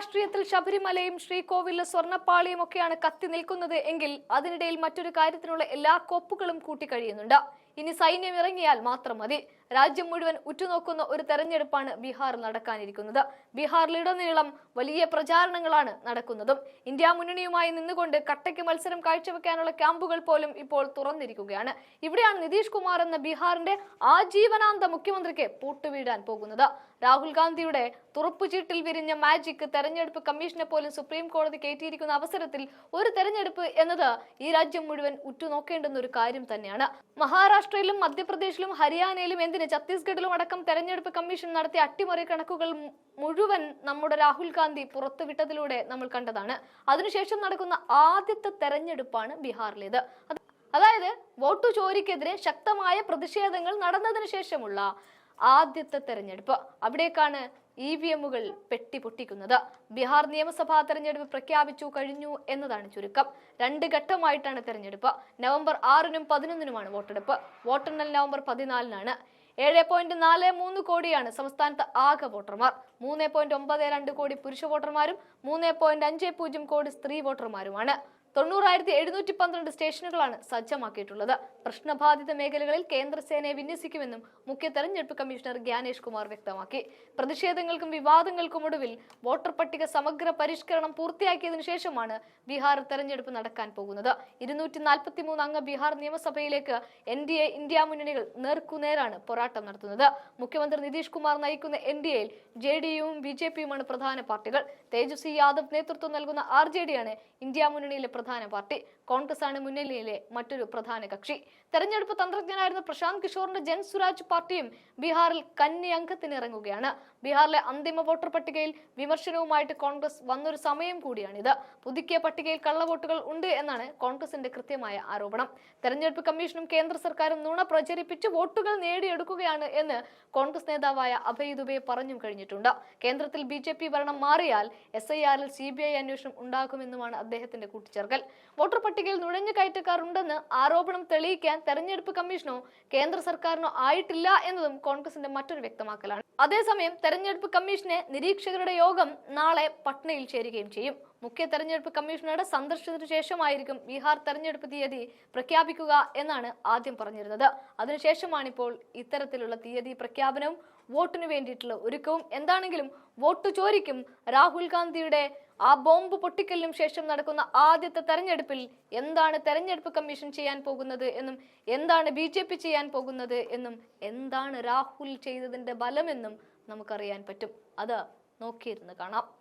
രാഷ്ട്രീയത്തിൽ ശബരിമലയും ശ്രീകോവിലെ സ്വർണപ്പാളിയും ഒക്കെയാണ് കത്തി നിൽക്കുന്നത് എങ്കിൽ അതിനിടയിൽ മറ്റൊരു കാര്യത്തിനുള്ള എല്ലാ കൊപ്പുകളും കൂട്ടിക്കഴിയുന്നുണ്ട്. ഇനി സൈന്യം ഇറങ്ങിയാൽ മാത്രം മതി. രാജ്യം മുഴുവൻ ഉറ്റുനോക്കുന്ന ഒരു തെരഞ്ഞെടുപ്പാണ് ബീഹാറിൽ നടക്കാനിരിക്കുന്നത്. ബീഹാറിലുടനീളം വലിയ പ്രചാരണങ്ങളാണ് നടക്കുന്നതും. ഇന്ത്യ മുന്നണിയുമായി നിന്നുകൊണ്ട് കട്ടയ്ക്ക് മത്സരം കാഴ്ചവെക്കാനുള്ള ക്യാമ്പുകൾ പോലും ഇപ്പോൾ തുറന്നിരിക്കുകയാണ്. ഇവിടെയാണ് നിതീഷ് കുമാർ എന്ന ബീഹാറിന്റെ ആജീവനാന്ത മുഖ്യമന്ത്രിക്ക് പൂട്ടുവീഴാൻ പോകുന്നത്. രാഹുൽ ഗാന്ധിയുടെ തുറപ്പുചീട്ടിൽ വിരിഞ്ഞ മാജിക് തെരഞ്ഞെടുപ്പ് കമ്മീഷനെ പോലും സുപ്രീം കോടതി കയറ്റിയിരിക്കുന്ന അവസരത്തിൽ ഒരു തെരഞ്ഞെടുപ്പ് എന്നത് ഈ രാജ്യം മുഴുവൻ ഉറ്റുനോക്കേണ്ടുന്ന ഒരു കാര്യം തന്നെയാണ്. മഹാരാഷ്ട്രയിലും മധ്യപ്രദേശിലും ഹരിയാനയിലും എന്തിന് ഛത്തീസ്ഗഡിലും അടക്കം തെരഞ്ഞെടുപ്പ് കമ്മീഷൻ നടത്തിയ അട്ടിമറി കണക്കുകൾ മുഴുവൻ നമ്മുടെ രാഹുൽ ഗാന്ധി പുറത്തുവിട്ടതിലൂടെ നമ്മൾ കണ്ടതാണ്. അതിനുശേഷം നടക്കുന്ന ആദ്യത്തെ തെരഞ്ഞെടുപ്പാണ് ബീഹാറിലേത്. അതായത് വോട്ടു ചോരിക്കെതിരെ ശക്തമായ പ്രതിഷേധങ്ങൾ നടന്നതിന് ശേഷമുള്ള ആദ്യത്തെ തെരഞ്ഞെടുപ്പ്. അവിടേക്കാണ് ഇ വി എമ്മുകൾ പെട്ടിപൊട്ടിക്കുന്നത് ബീഹാർ നിയമസഭാ തെരഞ്ഞെടുപ്പ് പ്രഖ്യാപിച്ചു കഴിഞ്ഞു എന്നതാണ് ചുരുക്കം. രണ്ട് ഘട്ടമായിട്ടാണ് തെരഞ്ഞെടുപ്പ്. നവംബർ ആറിനും പതിനൊന്നിനുമാണ് വോട്ടെടുപ്പ്. വോട്ടെണ്ണൽ നവംബർ പതിനാലിനാണ്. ഏഴ് പോയിന്റ് നാല് മൂന്ന് കോടിയാണ് സംസ്ഥാനത്ത് ആകെ വോട്ടർമാർ. മൂന്ന് പോയിന്റ് ഒമ്പത് രണ്ട് കോടി പുരുഷ വോട്ടർമാരും മൂന്ന് പോയിന്റ് അഞ്ച് പൂജ്യം കോടി സ്ത്രീ വോട്ടർമാരുമാണ്. തൊണ്ണൂറായിരത്തി എഴുന്നൂറ്റി പന്ത്രണ്ട് സ്റ്റേഷനുകളാണ് സജ്ജമാക്കിയിട്ടുള്ളത്. പ്രശ്നബാധിത മേഖലകളിൽ കേന്ദ്രസേനയെ വിന്യസിക്കുമെന്നും മുഖ്യ തെരഞ്ഞെടുപ്പ് കമ്മീഷണർ ഗ്യാനേഷ് കുമാർ വ്യക്തമാക്കി. പ്രതിഷേധങ്ങൾക്കും വിവാദങ്ങൾക്കും ഒടുവിൽ വോട്ടർ പട്ടിക സമഗ്ര പരിഷ്കരണം പൂർത്തിയാക്കിയതിനു ശേഷമാണ് ബീഹാർ തെരഞ്ഞെടുപ്പ് നടക്കാൻ പോകുന്നത്. ഇരുന്നൂറ്റി നാൽപ്പത്തി മൂന്ന് അംഗ ബീഹാർ നിയമസഭയിലേക്ക് എൻ ഡി എ ഇന്ത്യ മുന്നണികൾ നേർക്കുനേരാണ് പോരാട്ടം നടത്തുന്നത്. മുഖ്യമന്ത്രി നിതീഷ് കുമാർ നയിക്കുന്ന എൻ ഡി എയിൽ ജെ ഡി യുവും ബി ജെ പിയുമാണ് പ്രധാന പാർട്ടികൾ. തേജസ്വി യാദവ് നേതൃത്വം നൽകുന്ന ആർ ജെ ഡിയാണ് ഇന്ത്യ മുന്നണിയിലെ പ്രധാന പാർട്ടി. കോൺഗ്രസ് ആണ് മുന്നണിയിലെ മറ്റൊരു പ്രധാന കക്ഷി. തെരഞ്ഞെടുപ്പ് തന്ത്രജ്ഞനായിരുന്ന പ്രശാന്ത് കിഷോറിന്റെ ജൻ സ്വരാജ് പാർട്ടിയും ബീഹാറിൽ കന്നി അംഗത്തിന് ഇറങ്ങുകയാണ് ബീഹാറിലെ അന്തിമ വോട്ടർ പട്ടികയിൽ വിമർശനവുമായിട്ട് കോൺഗ്രസ് വന്നൊരു സമയം കൂടിയാണിത്. പുതുക്കിയ പട്ടികയിൽ കള്ളവോട്ടുകൾ ഉണ്ട് എന്നാണ് കോൺഗ്രസിന്റെ കൃത്യമായ ആരോപണം. തെരഞ്ഞെടുപ്പ് കമ്മീഷനും കേന്ദ്ര സർക്കാരും നുണ പ്രചരിപ്പിച്ച് വോട്ടുകൾ നേടിയെടുക്കുകയാണ് എന്ന് കോൺഗ്രസ് നേതാവായ അഭയ് ദുബെ പറഞ്ഞു കഴിഞ്ഞിട്ടുണ്ട്. കേന്ദ്രത്തിൽ ബി ജെ പി ഭരണം മാറിയാൽ എസ് ഐ ആറിൽ സി ബി ഐ അന്വേഷണം ഉണ്ടാകുമെന്നുമാണ് അദ്ദേഹത്തിന്റെ കൂട്ടിച്ചേർക്കൽ. വോട്ടർ പട്ടികയിൽ നുഴഞ്ഞു കയറ്റക്കാർ ഉണ്ടെന്ന് ആരോപണം തെളിയിക്കാൻ തെരഞ്ഞെടുപ്പ് കമ്മീഷനോ കേന്ദ്ര സർക്കാരിനോ ആയിട്ടില്ല എന്നതും കോൺഗ്രസിന്റെ മറ്റൊരു വ്യക്തമാക്കലാണ്. അതേസമയം തെരഞ്ഞെടുപ്പ് കമ്മീഷനെ നിരീക്ഷകരുടെ യോഗം നാളെ പട്നയിൽ ചേരുകയും ചെയ്യും. മുഖ്യ തെരഞ്ഞെടുപ്പ് കമ്മീഷണറുടെ സന്ദർശനത്തിനു ശേഷമായിരിക്കും ബീഹാർ തെരഞ്ഞെടുപ്പ് തീയതി പ്രഖ്യാപിക്കുക എന്നാണ് ആദ്യം പറഞ്ഞിരുന്നത്. അതിനുശേഷമാണിപ്പോൾ ഇത്തരത്തിലുള്ള തീയതി പ്രഖ്യാപനവും വോട്ടിനു വേണ്ടിയിട്ടുള്ള ഒരുക്കവും. എന്താണെങ്കിലും വോട്ട് ചോരിക്കും. രാഹുൽ ഗാന്ധിയുടെ ആ ബോംബ് പൊട്ടിക്കലിനും ശേഷം നടക്കുന്ന ആദ്യത്തെ തെരഞ്ഞെടുപ്പിൽ എന്താണ് തെരഞ്ഞെടുപ്പ് കമ്മീഷൻ ചെയ്യാൻ പോകുന്നത് എന്നും എന്താണ് ബി ചെയ്യാൻ പോകുന്നത് എന്നും എന്താണ് രാഹുൽ ചെയ്തതിന്റെ ബലമെന്നും നമുക്കറിയാൻ പറ്റും. അത് നോക്കിയിരുന്ന് കാണാം.